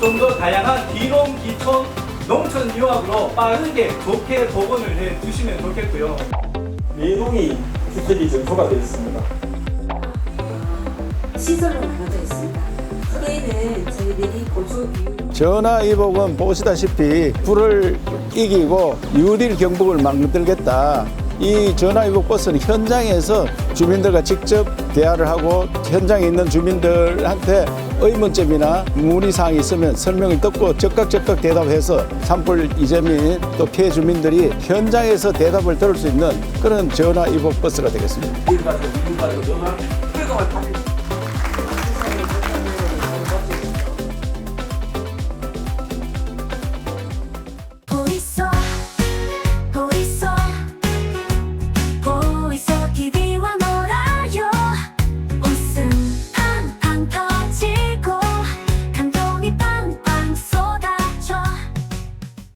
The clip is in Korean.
좀 더 다양한 기농, 기촌, 농촌 유학으로 빠르게 좋게 복원을 해 주시면 좋겠고요. 네 동이 주택이 전소가 되어 있습니다. 시설로 나눠져 있습니다. 크게는 저희들이 고조 비율 전화 이복은 보시다시피 불을 이기고 유릴 경북을 만들겠다. 이 전화 이복 버스는 현장에서 주민들과 직접 대화를 하고 현장에 있는 주민들한테 의문점이나 문의사항이 있으면 설명을 듣고 적극 적극 대답해서 산불 이재민 또 피해 주민들이 현장에서 대답을 들을 수 있는 그런 전화 이복 버스가 되겠습니다.